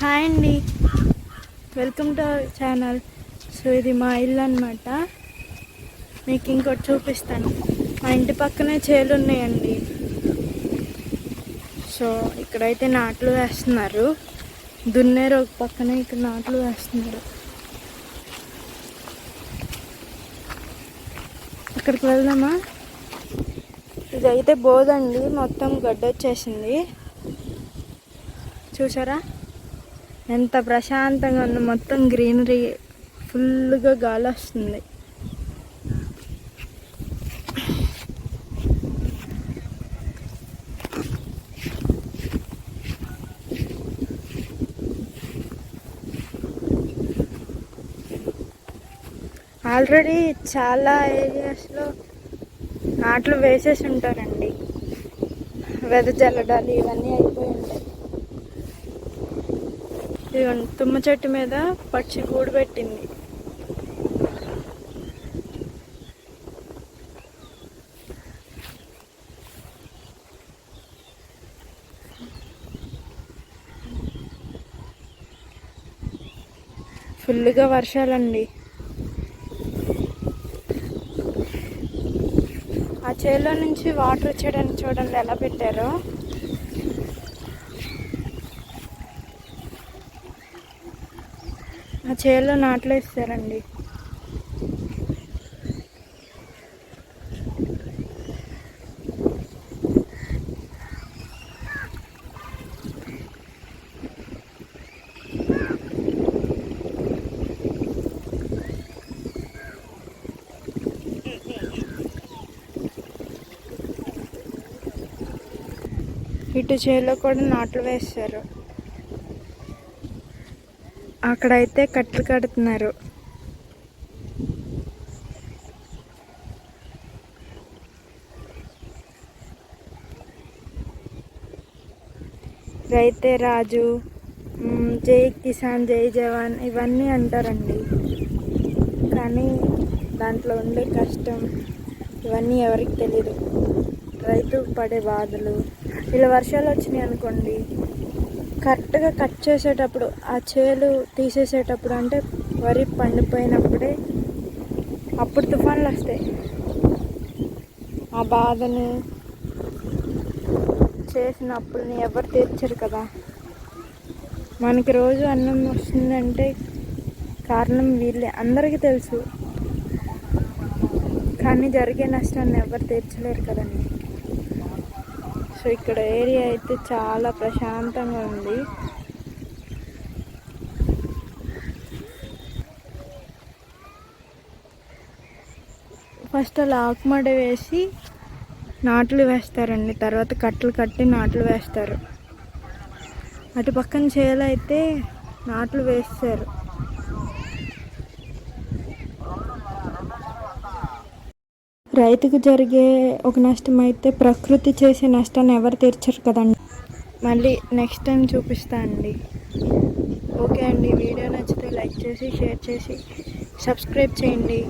Hi అండి. Welcome to our channel so ఇది మా ఇల్లు అనమాట మీకు ఇంకోటి చూపిస్తాను. మా ఇంటి పక్కనే చేలు ఉన్నాయండి. సో ఇక్కడైతే నాట్లు వేస్తున్నారు. దున్నేరు ఒక పక్కనే ఇక్కడ నాట్లు వేస్తున్నారు. ఇక్కడికి వెళ్దామా? ఇదైతే బోదండి మొత్తం గడ్డ వచ్చేసింది చూసారా? ఎంత ప్రశాంతంగా ఉంది మొత్తం గ్రీనరీ ఫుల్గా గాలి వస్తుంది. ఆల్రెడీ చాలా ఏరియాస్లో నాట్లు వేసేసి ఉంటారండి. వెదజల్లడాలు ఇవన్నీ అయిపోయి ఉంటాయి. ఇదిగోండి తుమ్మ చెట్టు మీద పక్షి గూడు పెట్టింది. ఫుల్గా వర్షాలండి. ఆ చేలో నుంచి వాటర్ వచ్చేయడానికి చూడండి ఎలా పెట్టారో. ఆ చేలో నాట్లు వేస్తారండి. ఇటు చేలో కూడా నాట్లు వేస్తారు. అక్కడైతే కట్టలు కడుతున్నారు. రైతే రాజు జై కిసాన్ జై జవాన్ ఇవన్నీ అంటారండి. కానీ దాంట్లో ఉండే కష్టం ఇవన్నీ ఎవరికి తెలియదు రైతు పడే బాధలు. ఇలా వర్షాలు వచ్చినాయి అనుకోండి. కరెక్ట్గా కట్ చేసేటప్పుడు ఆ చేలు తీసేసేటప్పుడు అంటే వరి పండిపోయినప్పుడే అప్పుడు తుఫాన్లు వస్తాయి. ఆ బాధని చేసిన అప్పుల్ని ఎవరు తీర్చరు కదా. మనకి రోజు అన్నం వస్తుందంటే కారణం వీళ్ళే అందరికీ తెలుసు. కానీ జరిగే నష్టాన్ని ఎవరు తీర్చలేరు కదండి. సో ఇక్కడ ఏరియా అయితే చాలా ప్రశాంతంగా ఉంది. ఫస్ట్ అలా ఆకుమడ వేసి నాట్లు వేస్తారండి. తర్వాత కట్టలు కట్టి నాట్లు వేస్తారు. అటు పక్కన చేలు అయితే నాట్లు వేస్తారు. రైతుకు జరిగే ఒక నష్టం అయితే ప్రకృతి చేసే నష్టాన్ని ఎవరు తీర్చరు కదండి. మళ్ళీ నెక్స్ట్ టైం చూపిస్తా అండి. ఓకే అండి. వీడియో నచ్చితే లైక్ చేసి షేర్ చేసి సబ్స్క్రైబ్ చేయండి.